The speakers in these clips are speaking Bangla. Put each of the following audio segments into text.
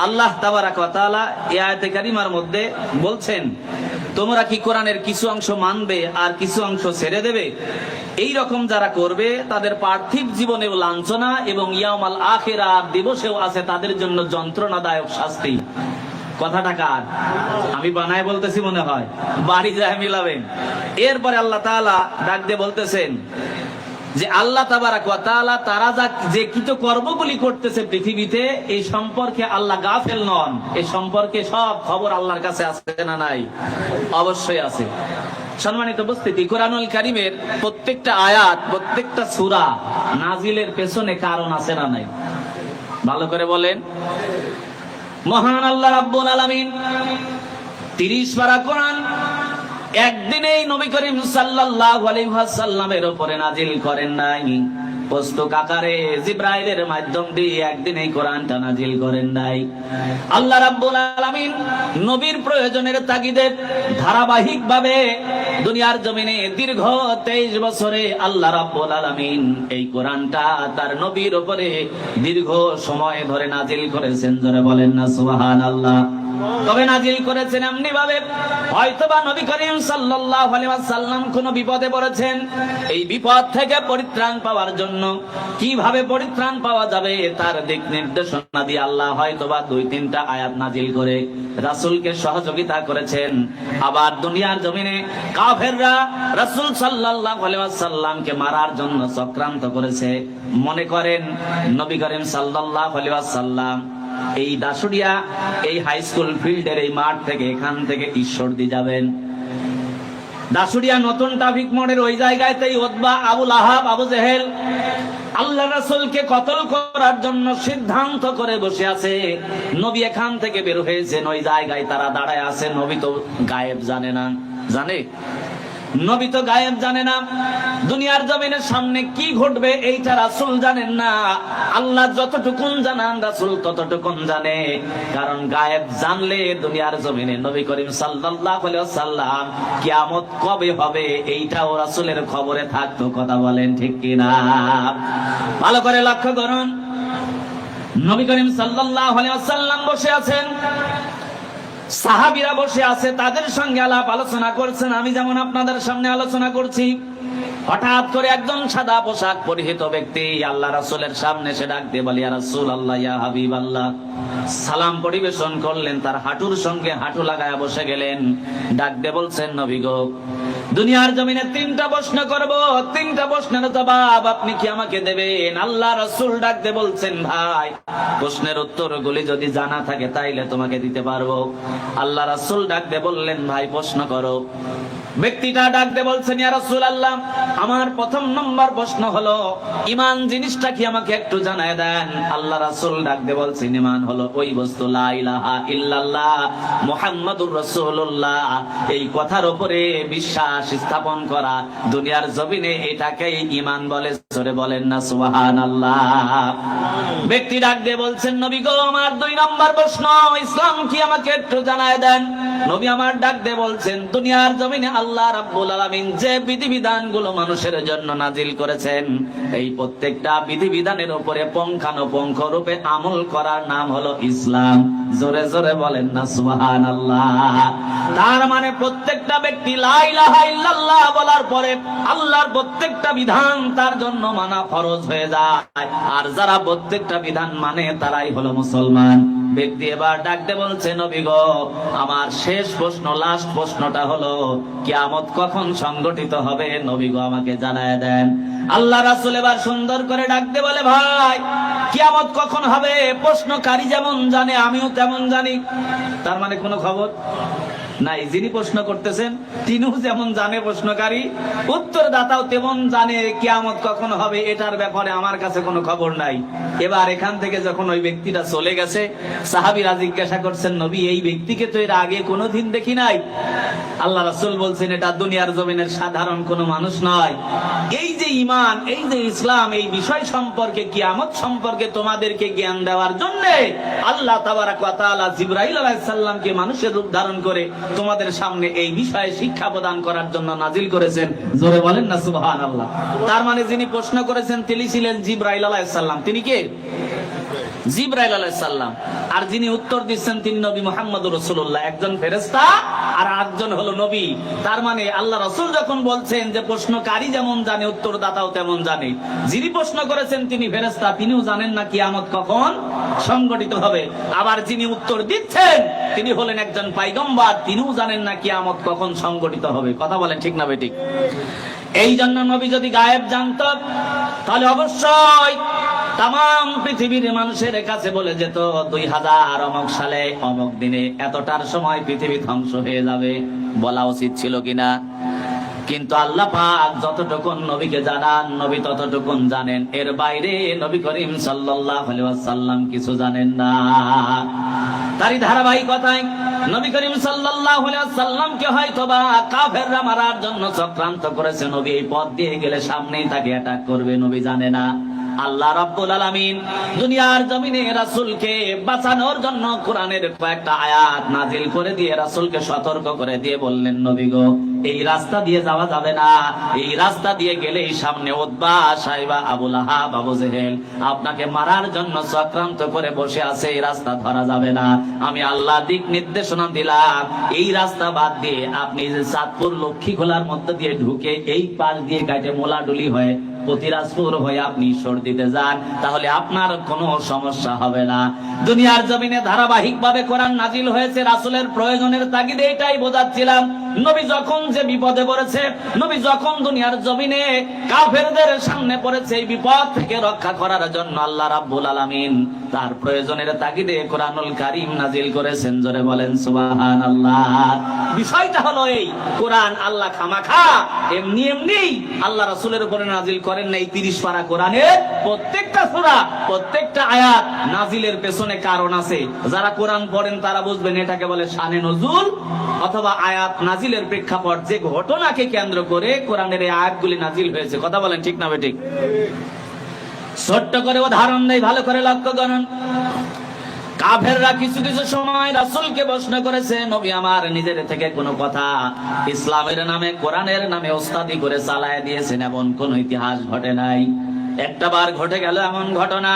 আল্লাহ তাবারাক ওয়া তাআলা এই কারিমার মধ্যে বলছেন, তোমরা কি কোরআনের কিছু অংশ মানবে আর কিছু অংশ ছেড়ে দেবে? এই রকম যারা করবে, তাদের পার্থিব জীবনেও লাঞ্ছনা এবং ইয়ামাল আখেরা দিবসেও আছে তাদের জন্য যন্ত্রণাদায়ক শাস্তি। কথাটা কার? আমি বানায় বলতেছি মনে হয়। এরপরে আল্লাহ তাআলা ডাক বলতেছেন যে আল্লাহ তাবারাক তারা যা যে কৃত কর্মগুলি করতেছে পৃথিবীতে, এই সম্পর্কে আল্লাহ গাফেল নন। এই সম্পর্কে সব খবর আল্লাহর কাছে আছে না নাই? অবশ্যই আছে। সম্মানিত উপস্থিতি, কোরআনুল কারিমের প্রত্যেকটা আয়াত, প্রত্যেকটা সূরা নাজিলের পেছনে কারণ আছে না নাই? ভালো করে বলেন। মহান আল্লাহ রাব্বুল আলামিন 30 পারা কোরআন একদিনেই নবী করিম সাল্লাল্লাহু আলাইহি ওয়াসাল্লামের উপরে নাজিল করেন নাই। পুস্তক আকারে জিব্রাইলের মাধ্যম দিয়ে একদিনেই কোরআনটা নাজিল করেন নাই। আল্লাহ রাব্বুল আলামিন নবীর প্রয়োজনের তাগিদে ধারাবাহিকভাবে দুনিয়ার জমিনে দীর্ঘ 23 বছরে আল্লাহ রাব্বুল আলামিন এই কোরআনটা তার নবীর উপরে দীর্ঘ সময় ধরে নাজিল করেছেন। জোরে বলেন না, সুবহানাল্লাহ। তবে নাজিল করেছেন এমনি ভাবে হয়তোবা নবী করিম সাল্লাল্লাহু আলাইহি ওয়াসাল্লাম কোন বিপদে পড়েছেন। এই বিপদ থেকে পরিত্রাণ পাওয়ার জন্য কীভাবে পরিত্রাণ পাওয়া যাবে তার দিক নির্দেশনা দিয়ে আল্লাহ হয়তোবা দুই তিনটা আয়াত নাজিল করে রাসূলকে সহযোগিতা করেছেন। আবার দুনিয়ার জমিনে কাফেররা রাসূল সাল্লাল্লাহু আলাইহি ওয়াসাল্লামকে মারার জন্য চক্রান্ত করেছে। মনে করেন নবী করিম সাল্লাল্লাহু আলাইহি ওয়াসাল্লাম এই দাসুরিয়া এই হাই স্কুল ফিল্ডের এই মাঠ থেকে এখান থেকে ঈশ্বরদী যাবেন। দাসুরিয়া নতুন ট্রাফিক মোড়ের ওই জায়গাতেই ওদবা আবুল আহাব আবু জেহেল আল্লাহ রাসুলকে কতল করার জন্য সিদ্ধান্ত করে বসে আছে। নবী এখান থেকে বের হয়েছেন, ওই জায়গায় তারা দাঁড়ায় আছে। নবী তো গায়েব জানে না। জানে? নবী তো গায়েব জানে না। দুনিয়ার জমিনের সামনে কি ঘটবে এইটা রাসূল জানেন না। আল্লাহ যতটুকুন জানান, রাসূল ততটুকুন জানে। কারণ গায়েব জানলে দুনিয়ার জমিনে নবী করিম সাল্লাল্লাহু আলাইহি ওয়াসাল্লাম কিয়ামত কবে হবে এইটাও রাসূলের খবরে থাকতো, কথা বলেন ঠিক কিনা? ভালো করে লক্ষ্য করুন। নবী করিম সাল্লাল্লাহু আলাইহি ওয়াসাল্লাম বসে আছেন। সাহাবিরা বসে আছে, তাদের সঙ্গে আলাপ আলোচনা করছেন। আমি যেমন আপনাদের সামনে আলোচনা করছি, হঠাৎ করে একজন সাদা পোশাক পরিহিত ব্যক্তি আল্লাহ রাসুলের সামনে সে ডাক দিয়ে বলি রাসুল আল্লাহ ইয়া হাবিব আল্লাহ সালাম পরিবেশন করলেন, তার হাঁটুর সঙ্গে হাঁটু লাগায় বসে গেলেন। ডাক দিয়ে বলছেন, নবী গো দুনিয়ার জমিনে তিনটা প্রশ্ন করব। তিনটা প্রশ্নের জবাব আপনি কি আমাকে দেবেন? আল্লাহ রসুল ডাকতে বলছেন, ভাই, প্রশ্নের উত্তর গুলি যদি জানা থাকে তাইলে তোমাকে দিতে পারব। আল্লাহ রসুল ডাকতে বললেন, ভাই, প্রশ্ন করো। ব্যক্তিটা ডাকতে বলছেন, ইয়া রাসূলুল্লাহ, আমার প্রথম নম্বর প্রশ্ন হলো ঈমান জিনিসটা কি আমাকে একটু জানায় দেন? আল্লাহ রাসূল ডাকতে বলছেন ঈমান হলো ওই বস্তু, লা ইলাহা ইল্লাল্লাহ, মুহাম্মাদুর রাসূলুল্লাহ। এই কথার উপরে বিশ্বাস স্থাপন করা দুনিয়ার জমিনে এটাকেই ঈমান বলে, জোরে বলেন না, সুবহানাল্লাহ। ব্যক্তি ডাক দিয়ে বলছেন, নবী গো, আমার দুই নম্বর প্রশ্ন, ইসলাম কি আমাকে একটু জানায় দেন? নবী আমার ডাক দিয়ে বলছেন, দুনিয়ার জমিনে আল্লাহ রাব্বুল আলামিন যে বিধিবিধানগুলো মানুষের জন্য নাজিল করেছেন, এই প্রত্যেকটা বিধিবিধানের উপরে পঙ্খানুপঙ্খ রূপে আমল করার নাম হলো ইসলাম। জোরে জোরে বলেন না, সুবহানাল্লাহ। তার মানে প্রত্যেকটা ব্যক্তি লা বলার পরে আল্লাহর প্রত্যেকটা বিধান তার জন্য মানা ফরজ হয়ে যায়। আর যারা প্রত্যেকটা বিধান মানে তারাই হলো মুসলমান। ব্যক্তি এবার ডাকতে বলছে, নবী গো, আমার শেষ প্রশ্ন লাস্ট প্রশ্নটা হলো, কিয়ামত কখন সংগঠিত হবে? নবী গো আমাকে জানায় দেন। আল্লাহ রাসুল এবার সুন্দর করে ডাকতে বলে, ভাই কিয়ামত কখন হবে? প্রশ্নকারী যেমন জানে আমিও তেমন জানি। তার মানে কোনো খবর? নাই, যিনি প্রশ্ন করতেছেন, তিনিও যেমন জানে প্রশ্নকারী, উত্তরদাতাও তেমন জানে কিয়ামত কখন হবে, এটার ব্যাপারে আমার কাছে কোনো খবর নাই। এবার এখান থেকে যখন ওই ব্যক্তিটা চলে গেছে, সাহাবিরা জিজ্ঞাসা করছেন, নবী, এই ব্যক্তিকে তো এর আগে কোনোদিন দেখি নাই? আল্লাহ রাসূল বলছেন, এটা দুনিয়ার জমিনের সাধারণ কোনো মানুষ নয়। এই যে ইমান এই যে ইসলাম, এই বিষয় সম্পর্কে, কিয়ামত সম্পর্কে তোমাদেরকে জ্ঞান দেওয়ার জন্য আল্লাহ তাবারাক ওয়া তাআলা জিবরাইল আলাইহিস সালামকে মানুষের রূপ ধারণ করে তোমাদের সামনে এই বিষয়ে শিক্ষা প্রদান করার জন্য নাজিল করেছেন। জোরে বলেন না, সুবহানাল্লাহ। তার মানে যিনি প্রশ্ন করেছেন, তিনি ছিলেন জিবরাইল আলাইহিস সালাম। তিনি কে? জিব্রাইল আলাইসাল্লাম আর যিনি উত্তর দিচ্ছেন তিনি নবী মোহাম্মদ রসুল্লাহ একজন ফেরেস্তা আর একজন হলো নবী। তার মানে আল্লাহ রসুল যখন বলছেন যে প্রশ্নকারী যেমন জানে, উত্তরদাতাও তেমন জানে। যিনি প্রশ্ন করেছেন তিনি ফেরেস্তা তিনিও জানেন না কিয়ামত কখন সংগঠিত হবে। আবার যিনি উত্তর দিচ্ছেন, তিনি হলেন একজন পাইগম্বার, তিনিও জানেন না কিয়ামত কখন সংগঠিত হবে। কথা বলেন ঠিক না বেঠিক? এই জন্য নবী যদি গায়েব জানত, তাহলে অবশ্যই তাম পৃথিবীর মানুষের কাছে বলে যেত, দুই হাজার অমক সালে অমক দিনে এতটার সময় পৃথিবী ধ্বংস হয়ে যাবে বলা উচিত ছিল কিনা। কিন্তু আল্লাহ পাক যতটুকুন নবীকে জানান, নবী ততটুকুন জানেন। এর বাইরে নবী করিম সাল্লাল্লাহু আলাইহি ওয়াসাল্লাম কিছু জানেন না। তারই ধারাবাহিকতায় নবী করিম সাল্লাল্লাহু আলাইহি ওয়াসাল্লামকে হয়তোবা কাফেররা মারার জন্য চক্রান্ত করেছে। নবী এই পথ দিয়ে গেলে সামনেই তাকে অ্যাটাক করবে, নবী জানে না। আল্লাহ রাব্বুল আলামিন দুনিয়ার জমিনে রাসূলকে বাঁচানোর জন্য কোরআনের কয়েকটা আয়াত নাজিল করে দিয়ে রাসূলকে সতর্ক করে দিয়ে বললেন, নবী গো, এই রাস্তা দিয়ে যাওয়া যাবে না। এই রাস্তা দিয়ে গেলেই সামনে উদ্বা সাইবা আবুল আহাব আবু জেহেল আপনাকে মারার জন্য চক্রান্ত করে বসে আছে, এই রাস্তা ধরা যাবে না। আমি আল্লাহ দিক নির্দেশনা দিলাম। এই রাস্তা বাদ দিয়ে আপনি যে চাঁদপুর লক্ষ্মী খোলার মধ্যে দিয়ে ঢুকে এই পাশ দিয়ে গাইটে মোলাডুলি হয়ে প্রতিরাজপুর হয়ে আপনি ঈশ্বর দিতে যান, তাহলে আপনার কোনো সমস্যা হবে না। দুনিয়ার জমিনে ধারাবাহিকভাবে কোরআন নাজিল হয়েছে, রাসুলের প্রয়োজনের তাগিদে এটাই বোঝাচ্ছিলাম। নবী যখন যে বিপদে পড়েছে, নবী যখন দুনিয়ার জমিনে কাফেরদের সামনে পড়েছে, এই বিপদ থেকে রক্ষা করার জন্য আল্লাহ রাব্বুল আলামিন তার প্রয়োজনের তাগিদে কোরআনুল কারীম নাজিল করেছেন। জোরে বলেন, সুবহানাল্লাহ। বিষয়টা হলো এই, কোরআন আল্লাহ খামাখা, এমনি এমনি আল্লাহ রাসূলের উপরে নাজিল করেন নাই 30 পারা কোরআনের প্রত্যেকটা সূরা, প্রত্যেকটা আয়াত নাজিলের পেছনে কারণ আছে। যারা কোরআন পড়েন তারা বুঝবেন, এটাকে বলে শানে নজুল অথবা আয়াত নাজিলের প্রেক্ষাপট যে ঘটনাকে কেন্দ্র করে কোরআনের এই আয়াতগুলি নাজিল হয়েছে। কথা বলেন, ঠিক না বেঠিক? ছোট্ট করে উদাহরণ দেয় ভালো করে লক্ষ্য করুন। কাফেররা কিছু কিছু সময় রাসূলকে প্রশ্ন করেছে, নবী, আমার নিজের থেকে কোনো কথা ইসলামের নামে, কোরআনের নামে ওস্তাদি করে চালায় দিয়েছেন, এমন কোন ইতিহাস ঘটে নাই? একটা বার ঘটে গেল এমন ঘটনা।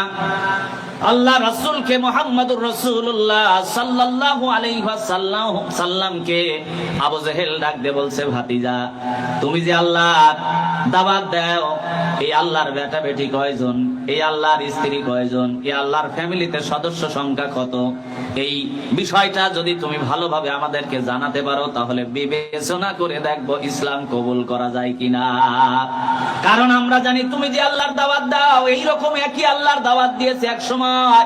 আল্লাহ রাসূলকে মুহাম্মদুর ওয়াসাল্লাম সাল্লামকে আবু জেহেল বলছে, ভাতিজা, তুমি যে আল্লাহ দাও, এই আল্লাহর বেটা বেটি কয়জন? এই আল্লাহর স্ত্রী কয়জন? এই আল্লাহর ফ্যামিলিতে সদস্য সংখ্যা কত? এই বিষয়টা যদি তুমি ভালোভাবে আমাদেরকে জানাতে পারো, তাহলে বিবেচনা করে দেখব ইসলাম কবুল করা যায় কিনা। কারণ আমরা জানি তুমি যে আল্লাহর দাওয়াত দাও, এইরকম একই আল্লাহর দাওয়াত দিয়েছে এক সময়।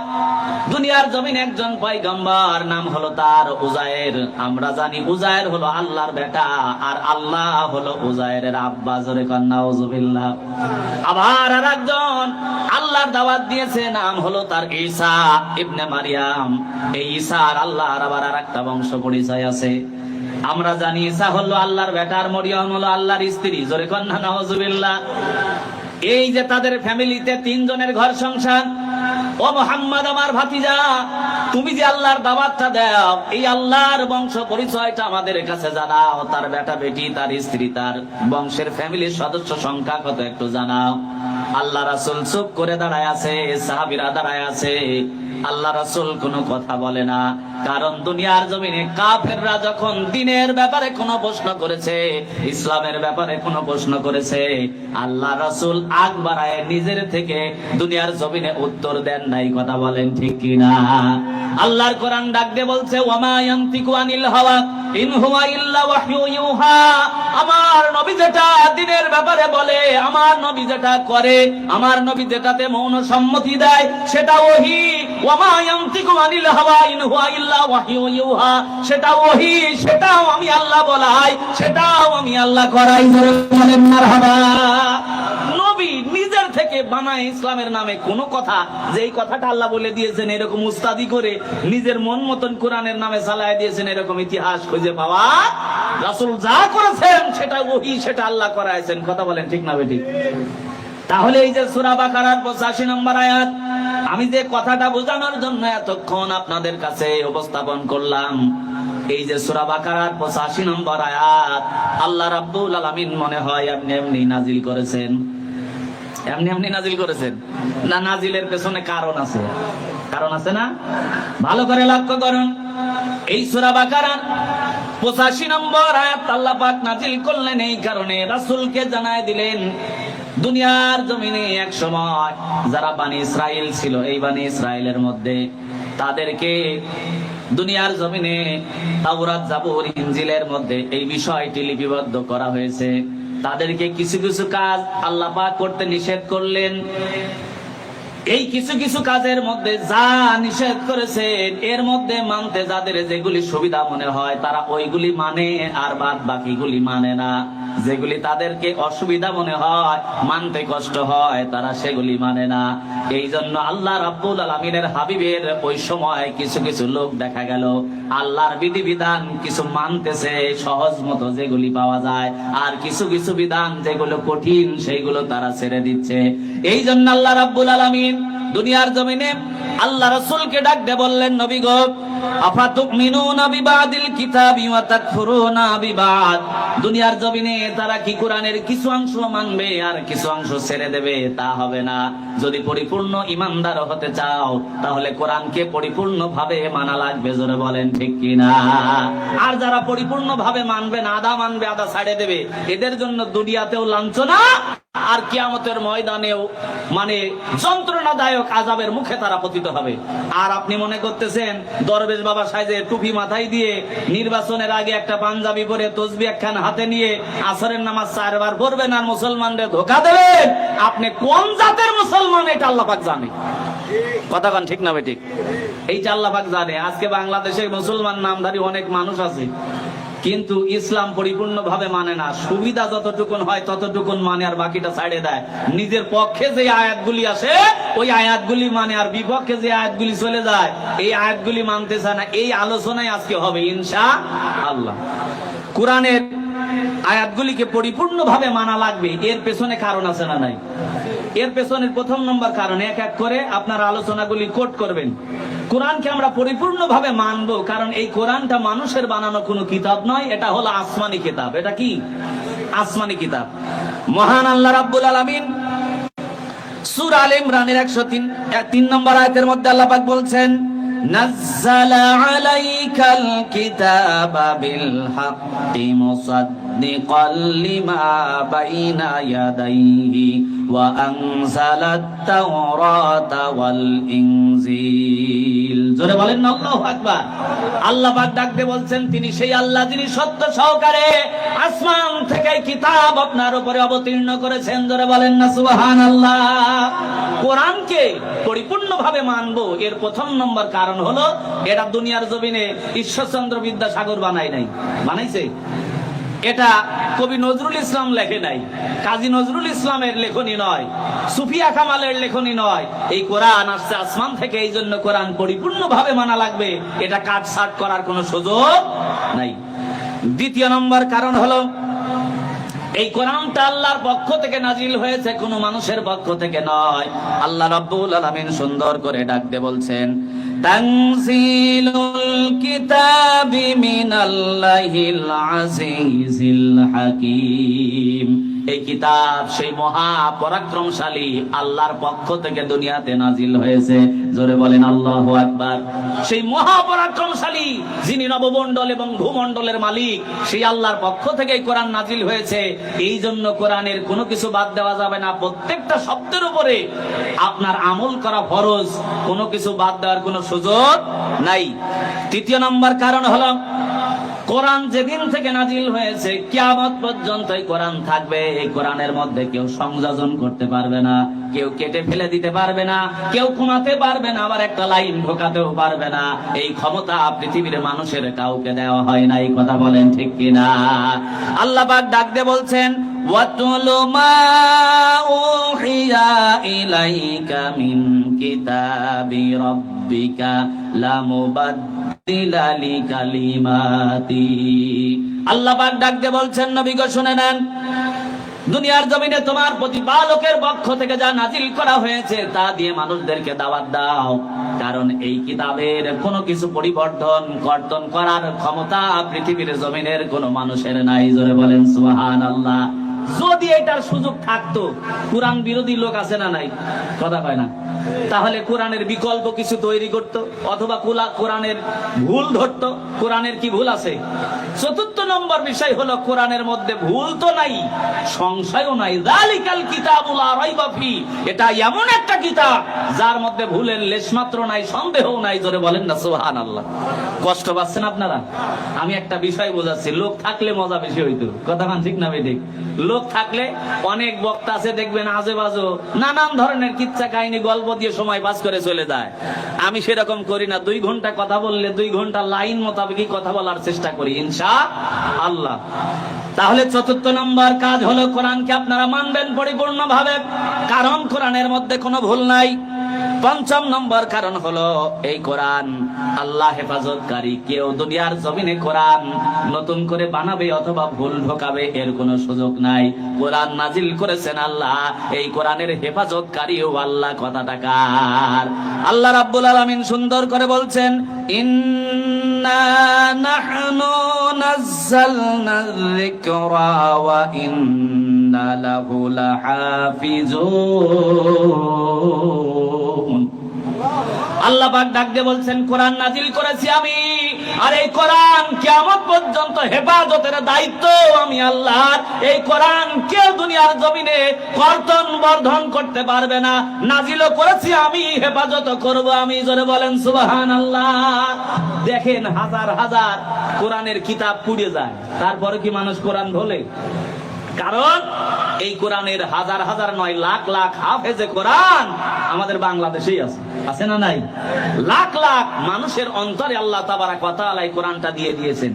দুনিয়ার জমিন একজন পয়গম্বর, নাম হলো তার উজায়ের। আমরা জানি উজায়ের হলো আল্লাহর বেটা, আর আল্লাহ হলো উজায়ের আব্বা, জোরে কন্যা উজুবিল্লাহ আবার আর একজন আল্লাহর দাওয়াত দিয়েছে, নাম হলো তার ঈসা ইবনে মারিয়াম। এই ঈসা আর আল্লাহর আবার আর একটা বংশ পরিচয় আছে। আমরা জানি ঈসা হলো আল্লাহর বেটার মরিয়ম, হলো আল্লাহর স্ত্রী, জোরে কন্যা নওয়াজুবিল্লাহ এই যে তাদের ফ্যামিলিতে তিনজনের ঘর সংসার, ও মোহাম্মদ আমার ভাতিজা, তুমি যে আল্লাহর দাওয়াতটা দাও, এই আল্লাহর বংশ পরিচয়টা আমাদের কাছে জানাও, তার বেটা বেটি, তার স্ত্রী, তার বংশের ফ্যামিলির সদস্য সংখ্যা কত একটু জানাও। আল্লাহ রাসূল চুপ করে দাঁড়ায় আছে, সাহাবীরা দাঁড়ায় আছে। আল্লাহ রাসূল কোনো কথা বলে না। কারণ দুনিয়ার জমিনে কাফেররা যখন দিনের ব্যাপারে কোনো প্রশ্ন করেছে, ইসলামের ব্যাপারে কোনো প্রশ্ন করেছে, আল্লাহ রাসুল আগ বাড়ায় নিজের থেকে দুনিয়ার জমিনে উত্তর দেন নাই, কথা বলেন ঠিক কিনা? আল্লাহর কোরআন ডাক দিয়ে বলছে ওয়ামা ইয়ান্তিকু আনিল হাওয়া। আমার নবী যেটা দিনের ব্যাপারে বলে, আমার নবী যেটা করে, আমার নবী যেটাতে মৌন সম্মতি দেয়, সেটা ওহি। সেটা ওহি, সেটাও আমি আল্লাহ বলাই, সেটাও আমি আল্লাহ করাই ধরে বলেন থেকে বানায় ইসলামের নামে কোনো কথা যে এই কথাটা আল্লাহ বলে দিয়েছেন এরকম উস্তাদি করে নিজের মন মতন কোরআনের নামে চালায় দিয়েছেন, এরকম ইতিহাস খুঁজে পাওয়া রাসূল যা করেছেন সেটা ওহি, সেটা আল্লাহ করাইছেন। কথা বলেন ঠিক না বেঠিক? তাহলে এই যে সুরা বাকারার পঁচাশি নম্বর আয়াত, আমি যে কথাটা বোঝানোর জন্য এতক্ষণ আপনাদের কাছে উপস্থাপন করলাম, এই যে সুরা বাকারার পঁচাশি নম্বর আয়াত, আল্লাহ রাব্বুল আলামিন মনে হয় এমনি এমনি নাজিল করেছেন। এমনি এমনি নাজিল করেছেন। না নাজিলের পেছনে কারণ আছে। কারণ আছে না? ভালো করে লক্ষ্য করুন। এই সূরা বাকারার পঁচাশি নম্বর আয়াত আল্লাহ পাক নাজিল করলেন এই কারণে। রাসূলকে জানায় দিলেন, দুনিয়ার জমিনে এক সময় যারা বানি ইসরাইল ছিল, এই বানি ইসরাইলের মধ্যে তাদেরকে দুনিয়ার জমিনে তাওরাত জাবুর ইনজিলের মধ্যে এই বিষয়টি লিপিবদ্ধ করা হয়েছে। তাদেরকে কিছু কিছু কাজ আল্লাহ পাক করতে নিষেধ করলেন। এই কিছু কিছু কাজের মধ্যে যা নিষেধ করেছেন, এর মধ্যে মানতে যাদের যেগুলি সুবিধা মনে হয়, তারা ওইগুলি মানে আর বাদ বাকিগুলি মানে না। যেগুলি তাদেরকে অসুবিধা মনে হয়, মানতে কষ্ট হয়, তারা সেগুলি মানে না। এই জন্য আল্লাহ রাব্বুল আলমিনের হাবিবের ওই সময় কিছু কিছু লোক দেখা গেল। আল্লাহর বিধিবিধান কিছু মানতেছে, সহজ মতো যেগুলি পাওয়া যায়। আর কিছু কিছু বিধান যেগুলো কঠিন, সেইগুলো তারা ছেড়ে দিচ্ছে। এই জন্য আল্লাহ রাব্বুল আলমিন দুনিয়ার জমিনে আল্লাহ রসুলকে ডাক বললেন, নবী গো, আফাতুমিনুনা কিতাবি ওয়া দুনিয়ার জমিনে তারা কি কোরআনের কিছু অংশ মানবে আর কিছু অংশ ছেড়ে দেবে, তা হবে না। যদি পরিপূর্ণ ইমানদার হতে চাও, তাহলে কোরআনকে পরিপূর্ণ ভাবে মানা লাগবে, জোরে বলেন ঠিক কিনা? আর যারা পরিপূর্ণ ভাবে মানবে না, আধা মানবে, আধা ছাড়ে দেবে, এদের জন্য দুনিয়াতেও লাঞ্ছনা। আর কিয়ামতের ময়দানেও মানে যন্ত্রণাদায়ক আজাবের মুখে তারা পতিত হবে। আর আপনি মনে করতেছেন, দরবেশ বাবা সাইজে টুপি মাথায় দিয়ে নির্বাচনের আগে একটা পাঞ্জাবি পরে তসবি একখান হাতে নিয়ে আসরের নামাজ চারবার পড়বেন আর মুসলমানদের ধোকা দেবেন? আপনি কোন জাতের মুসলমান এটা আল্লাহ পাক জানে। কথা কন, ঠিক না ভাই, ঠিক? এই যে আল্লাহ জানে, আজকে বাংলাদেশে মুসলমান নামধারী অনেক মানুষ আছে। কিন্তু ইসলাম পরিপূর্ণ ভাবে মানে না। সুবিধা যতটুকুন হয় ততটুকুন মানে আর বাকিটা ছাড়ে দেয়। নিজের পক্ষে যে আয়াতগুলি আসে, ওই আয়াতগুলি মানে আর বিপক্ষে যে আয়াতগুলি চলে যায়, এই আয়াতগুলি মানতে চায় না। এই আলোচনায় আজকে হবে ইনশা আল্লাহ। কোরআনের আয়াতগুলিকে পরিপূর্ণ ভাবে মানা লাগবে। এর পেছনে কারণ আছে না নাই? এর পেছনের প্রথম নম্বর কারণ এক এক করে আপনার আলোচনাগুলি কোট করবেন। কোরআনকে আমরা পরিপূর্ণভাবে মানবো, কারণ এই কোরআনটা মানুষের বানানো কোনো কিতাব নয়, এটা হলো আসমানি কিতাব। এটা কি? আসমানি কিতাব। মহান আল্লাহ রাব্বুল আলামিন সূরা আল ইমরানের 103 তিন নম্বর আয়াতের মধ্যে আল্লাহ পাক বলছেন نزل عليك الكتاب بالحق مصدقا لما بين يديه وأنزل التوراة والإنزيل জোরে বলেন না আল্লাহু আকবার আল্লাহ পাক ডাকতে বলছেন তিনি সেই আল্লাহ যিনি সত্য সহকারে আসমান থেকে কিতাব আপনার উপরে অবতীর্ণ করেছেন জোরে বলেন না সুবহানাল্লাহ কোরআনকে পরিপূর্ণভাবে মানবো এর প্রথম নম্বর কারণ হলো, এটা দুনিয়ার জমিনে ঈশ্বরচন্দ্র বিদ্যাসাগর বানাই নাই। বানাইছে? এটা কবি নজরুল ইসলাম লেখে নাই। কাজী নজরুল ইসলামের লেখনী নয়, সুফিয়া কামালের লেখনী নয়। এই কোরআন আসছে আসমান থেকে, এই জন্য কোরআন পরিপূর্ণ ভাবে মানা লাগবে। এটা কাট সাট করার কোনো সুযোগ নাই। দ্বিতীয় নম্বর কারণ হলো, এই কোরআনটা আল্লাহর পক্ষ থেকে নাজিল হয়েছে কোনো মানুষের পক্ষ থেকে নয়। আল্লাহ রাব্বুল আলামিন সুন্দর করে ডাকতে বলছেন তানজিলুল কিতাবি মিনাল্লাহিল আজিজিল হাকীম। এই কিতাব সেই মহা পরাক্রমশালী আল্লাহর পক্ষ থেকে দুনিয়াতে নাজিল হয়েছে। জোরে বলেন, আল্লাহ আকবার। সেই মহা পরাক্রমশালী যিনি নবমণ্ডল এবং ভূমণ্ডলের মালিক, সেই আল্লাহর পক্ষ থেকে কোরআন নাজিল হয়েছে। এই জন্য কোরআনের কোনো কিছু বাদ দেওয়া যাবে না। প্রত্যেকটা শব্দের উপরে আপনার আমল করা ফরজ, কোনো কিছু বাদ দেওয়ার কোনো সুযোগ নাই। তৃতীয় নম্বর কারণ হলো কোরআন যেদিন থেকে নাজিল হয়েছে কিয়ামত পর্যন্ত এই কোরআন থাকবে এই কোরআনের মধ্যে কেউ সংযোজন করতে পারবে না কেউ কেটে ফেলে দিতে পারবে না কেউ কমাতে পারবে না আবার একটা লাইন ঢোকাতেও পারবে না এই ক্ষমতা পৃথিবীর মানুষের কাউকে দেওয়া হয় না এই কথা বলেন ঠিক কিনা আল্লাহ পাক ডাক দিয়ে বলছেন وَاتْلُ مَا أُوحِيَ إِلَيْكَ مِنْ كِتَابِ رَبِّكَ لَا তিলালি কালিমাতি। আল্লাহ পাক ডাকতে বলছেন, নবী গো শুনে নেন, দুনিয়ার জমিনে তোমার পক্ষ থেকে যা নাজিল করা হয়েছে, তা দিয়ে মানুষদেরকে দাওয়াত দাও। কারণ এই কিতাবের কোনো কিছু পরিবর্তন, কর্তন করার ক্ষমতা পৃথিবীর জমিনের কোনো মানুষের নাই। জোরে বলেন সুহান আল্লাহ যদি এটার সুযোগ থাকতো, কোরআন বিরোধী লোক আছে না নাই? কথা কয় না। তাহলে কোরআনের বিকল্প কিছু তৈরি করত, অথবা কোরআনের ভুল ধরত। কোরআনের কি ভুল আছে? চতুর্থ নম্বর বিষয় হলো, কোরআনের মধ্যে ভুল তো নাই, সংশয়ও নাই। জালিকাল কিতাবুল রাইবা ফি। এটা এমন একটা কিতাব, যার মধ্যে ভুলের লেশমাত্র নাই, সন্দেহও নাই, জোরে বলেন না, সুবহানাল্লাহ। কষ্ট পাচ্ছেন আপনারা? আমি একটা বিষয় বোঝাচ্ছি, লোক থাকলে মজা বেশি হইতো। কথা কান ঠিক না ঠিক? লোক থাকলে অনেক বক্তা আছে, দেখবেন আজে বাজো নানান ধরনের কিচ্ছা কাহিনী, গল্প দিয়ে সময় পাস করে চলে যায়। আমি সেরকম করি না। দুই ঘণ্টা কথা বললে দুই ঘণ্টা লাইন মোতাবেকই কথা বলার চেষ্টা করি ইনশা আল্লাহ তাহলে চতুর্থ নম্বর কাজ হলো, কোরআনকে আপনারা মানবেন পরিপূর্ণ ভাবে কারণ কোরআনের মধ্যে কোনো ভুল নাই। পঞ্চম নম্বর কারণ হলো এই কোরআন আল্লাহ হেফাজতকারী। কেউ দুনিয়ার জমিনে কোরআন নতুন করে বানাবে অথবা ভুল ঢোকাবে, এর কোনো সুযোগ নাই। কোরআন নাজিল করেছেন আল্লাহ, এই কোরআনের হেফাজতকারী ও আল্লাহ কথা টাকার আল্লাহ রাব্বুল আলামিন সুন্দর করে বলছেন, ইন্না নাহনু নাযালনা যিকরা ওয়া ইন্না লাহু লাহাফিজুন। আল্লাহ পাক ডাক দিয়ে বলছেন, কোরআন নাজিল করেছি আমি। আর এই কোরআন কিয়ামত পর্যন্ত হেফাজতের দায়িত্ব আমি আল্লাহ এই কোরআন কেউ দুনিয়ার জমিনে কর্তন বর্ধন করতে পারবে না। নাজিলও করেছি আমি হেফাজত করব আমি। জোরে বলেন সুবাহান আল্লাহ দেখেন হাজার হাজার কোরআনের কিতাব পুড়ে যায়। তারপরে কি মানুষ কোরআন ভোলে কারণ এই কোরআনের হাজার হাজার নয় লাখ লাখ হাফেজে কোরআন আমাদের বাংলাদেশেই আছে। আছে না নাই? লাখ লাখ মানুষের অন্তরে আল্লাহ তাবারা কথা আলাই কোরআনটা দিয়ে দিয়েছেন।